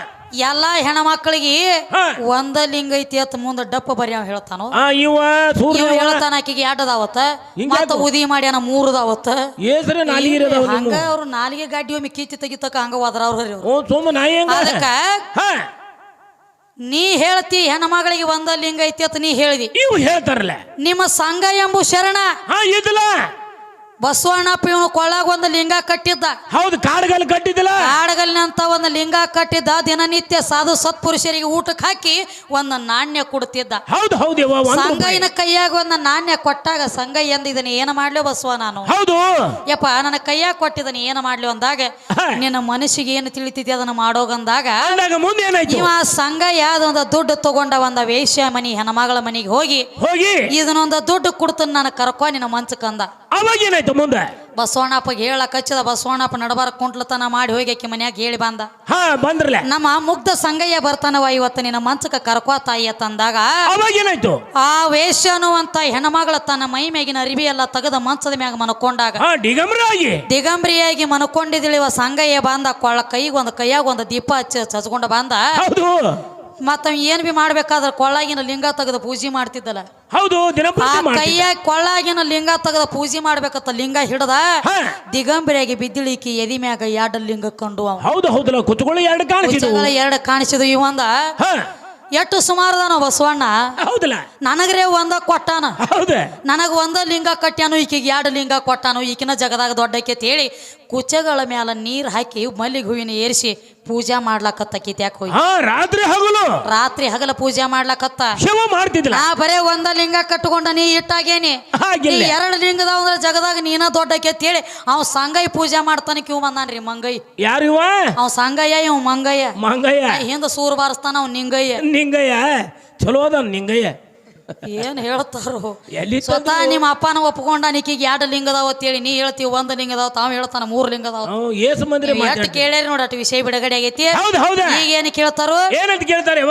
ಎಲ್ಲಾ ಹೆಣ್ಮಕ್ಳಿಗೆ ಮಕ್ಕಳಿಗೆ ಒಂದ ಲಿಂಗ ಐತಿ ಅಂತ ಮುಂದ ಡಪ್ಪ ಬರಿ ಅವ ಹೇಳ್ತಾನೋ. ಆ ಇವ ಸೂರ್ಯ ಇವ್. ಹೇಳ್ತಾನ ಆಕಿಗೆ ಎರಡದಾವತ್ತ? ಮತ್ತ ಉದಿ ಮಾಡ್ಯಾನ ಮೂರದಾವತ್ತ. ಏಸ್ರ ನಾಲಿಗಿರದವ ಹಂಗ ಅವ್ರು ನಾಲಿಗೆ ಗಾಡಿ ಒಮ್ಮೆ ಕಿಚ್ಚಿ ತೆಗಿತಕ್ಕ ಹಂಗ ಹೋದ್ರ ಅವ್ರ ಓ ಸೋಮ ನಾಯಿ ಹೆಂಗ? ಅದಕ್ಕ ಹಾ. ನೀ ಹೇಳ್ತಿ ಹೆಣ್ಮಗಳಿಗೆ ಒಂದ ಲಿಂಗ ಐತಿ ಅಂತ ನೀ ಹೇಳಿದಿ. ಇವು ಹೇಳ್ತಾರಲ್ಲ. ನಿಮ್ಮ ಸಂಘ ಎಂಬು ಶರಣ. ಹಾ ಬಸವಣ್ಣಪ್ಪ ಇವನು ಕೊಳ್ಳಾಗ ಒಂದು ಲಿಂಗ ಕಟ್ಟಿದ್ದ. ಹೌದು ಕಾಡ್ಗಲ್ ಕಟ್ಟಿದ್ದಲ್ಲ. ಕಾಡಗಲ್ಲಿನಂತ ಒಂದು ಲಿಂಗ ಕಟ್ಟಿದ್ದ. ದಿನನಿತ್ಯ ಸಾಧು ಸತ್ಪುರುಷರಿಗೆ ಊಟಕ್ಕೆ ಹಾಕಿ ಒಂದು ನಾಣ್ಯ ಕೊಡ್ತಿದ್ದ. ಹೌದು ಹೌದು. ಸಂಗಯ್ಯನ ಕೈಯಾಗ ಒಂದು ನಾಣ್ಯ ಕೊಟ್ಟಾಗ ಸಂಗಯ್ಯ ಅಂದ ಇದನ್ನ ಏನು ಮಾಡ್ಲಿ ಬಸವ ನಾನು? ಹೌದು. ಯಪ್ಪ ನನ್ನ ಕೈಯಾಗ ಕೊಟ್ಟಿದ್ದನ ಏನು ಮಾಡ್ಲಿ ಅಂದಾಗ ನಿನ್ನ ಮನಸ್ಸಿಗೆ ಏನು ತಿಳಿತಿದ್ಯ ಅದನ್ನ ಮಾಡೋಗಂದಾಗ ಇವ ಸಂಗಯ್ಯ ಅದೊಂದು ದುಡ್ಡು ತಗೊಂಡ ಒಂದ ವೇಶ್ಯ ಮನಿ ಹೆಣ್ಮಗಳ ಮನೆಗೆ ಹೋಗಿ ಹೋಗಿ. ಇದನ್ನೊಂದು ದುಡ್ಡು ಕೊಡ್ತಾನ ನಾನು ಕರ್ಕೊ ನಿನ್ನ ಮಂಚಕಂದ ಅವಾಗ ಏನಾಯ್ತು ಮುಂದೆ? ಬಸವಣ್ಣಪ್ಪ ಹೇಳಕ್ ಹಚ್ಚಿದ ಬಸವಣ್ಣಪ್ಪ ನಡಬಾರ ಕುಂಟ್ಲತನ ಮಾಡಿ ಹೋಗಿ ಆಕಿ ಮನ್ಯಾಗ ಹೇಳಿ ಬಂದ. ಹಾ ಬಂದ್ರಲ್ಲ ನಮ್ಮ ಮುಗ್ಧ ಸಂಗಯ್ಯ ಬರ್ತಾನವ ಇವತ್ತು ನಿನ್ನ ಮಂಚಕ ಕರ್ಕೋ ತಾಯಿಯ ತಂದಾಗ ಅವಾಗ ಏನಾಯ್ತು? ಆ ವೇಷ ಅನ್ನುವಂತ ಹೆಣ್ಮಗಳ ತನ್ನ ಮೈ ಮ್ಯಾಗಿನ ಅರಿವಿ ಎಲ್ಲ ತೆಗೆದ ಮಂಚದ ಮ್ಯಾಗ ಮನಕೊಂಡಾಗ ಹಾ ದಿಗಂಬ್ರಿಯಾಗಿ ದಿಗಂಬರಿಯಾಗಿ ಮನ್ಕೊಂಡಿದಿಳಿವ ಸಂಗಯ್ಯ ಬಂದ ಕೊಳ್ಳ ಕೈಗೊಂದು ಕೈಯಾಗ ಒಂದು ದೀಪ ಹಚ್ಚ ಹಚ್ಕೊಂಡ ಬಂದ. ಹೌದು. ಮತ್ತ ಏನ್ ಬಿ ಮಾಡ್ಬೇಕಾದ್ರ ಕೊಳ್ಳಾಗಿನ ಲಿಂಗ ತೆಗೆದ ಪೂಜೆ ಮಾಡ್ತಿದ್ದಲ್ಲ. ಹೌದು ಆ ದಿನಪೂರ್ತಿ ಮಾಡ್ತಿದ್ದ. ಕೈಯಾಗ ಕೊಳ್ಳಾಗಿನ ಲಿಂಗ ತೆಗೆದ ಪೂಜೆ ಮಾಡ್ಬೇಕತ್ತ ಲಿಂಗ ಹಿಡ್ದ ಹಾ. ದಿಗಂಬರಿಯಾಗಿ ಬಿದ್ದಿಳಿಕಿ ಎದಿ ಮ್ಯಾಗ ಎರಡು ಲಿಂಗ ಕಂಡು ಅವ. ಹೌದು ಹೌದಲ್ಲ ಕುತ್ಕೊಳ್ಳಿ ಎರಡು ಕಾಣಿಸಿದ್ವು. ಎರಡು ಈ ಇವಂದ ಹಾ. ಎಷ್ಟು ಸುಮಾರದಾನ ಬಸವಣ್ಣ? ಹೌದಲ್ಲ. ನನಗ್ರೆ ಒಂದ ಕೊಟ್ಟಾನ. ಹೌದ. ನನಗ ಒಂದ ಲಿಂಗ ಕಟ್ಟ್ಯಾನು ಈಕಿಗೆ ಎರಡು ಲಿಂಗ ಕೊಟ್ಟಾನು ಈಕಿನ ಜಗದಾಗ ದೊಡ್ಡಕ್ಕೆ ಹೇಳಿ ಕುಚಗಳ ಮ್ಯಾಲ ನೀರ್ ಹಾಕಿ ಮಲ್ಲಿಗೆ ಹೂವಿನ ಏರಿಸಿ ಪೂಜಾ ಮಾಡ್ಲಾಕತ್ತಕಿತ್ ಯಾಕೆ ಹೋಗಿ? ಹಾ ರಾತ್ರಿ ಹಗಲು. ರಾತ್ರಿ ಹಗಲ ಪೂಜೆ ಮಾಡ್ಲಾಕತ್ತ. ಶಿವ ಮಾಡ್ತಿದ್ಲ ಆ ಬರೇ ಒಂದ ಲಿಂಗ ಕಟ್ಟಕೊಂಡ ನೀ ಇಟ್ಟಾಗೇನಿ. ಈ ಎರಡು ಲಿಂಗದ ಅಂದ್ರೆ ಜಗದಾಗ ನೀನ ದೊಡ್ಡಕ್ಕೆ ಹೇಳಿ ಅವ್ ಸಂಗೈ ಪೂಜೆ ಮಾಡ್ತಾನೆ ಕಿವ್ ಬಂದಾನ್ರಿ ಮಂಗೈ. ಯಾರು ಇವ? ಅವ್ ಸಂಗಯ್ಯ ಇವ್ ಮಂಗಯ್ಯ. ಮಂಗಯ್ಯ. ಹಿಂದ ಸೂರ್ ಬಾರಿಸ್ತಾನ ಅವ್ ನಿಂಗಯ್ಯ. ನಿಂಗಯ್ಯ. ಚಲೋ ಅದ ನಿಂಗಯ್ಯ. ಏನ್ ಹೇಳ್ತಾರೋ? ಎಲ್ಲಿ ಸ್ವತಃ ನಿಮ್ಮ ಅಪ್ಪನ ಒಪ್ಕೊಂಡ ನಿಕ್ಕಿಗೆ ಎರಡು ಲಿಂಗದಾವ ಅಂತೇಳಿ ನೀ ಹೇಳ್ತೀವಿ ಒಂದು ಲಿಂಗದಾವ ತಾವ್ ಹೇಳ್ತಾನ ಮೂರ್ ಲಿಂಗ ಅದಾವ ಏಸು ಮಂದಿರ ನೋಡ್ರಿ ಕೇಳ್ಯಾರಿ ನೋಡ ವಿಷಯ ಬಿಡುಗಡೆ ಆಗೈತಿ. ಹೌದು ಹೌದ? ಈಗ ಏನ್ ಕೇಳ್ತಾರೋ? ಏನಂತ ಕೇಳ್ತಾರೆ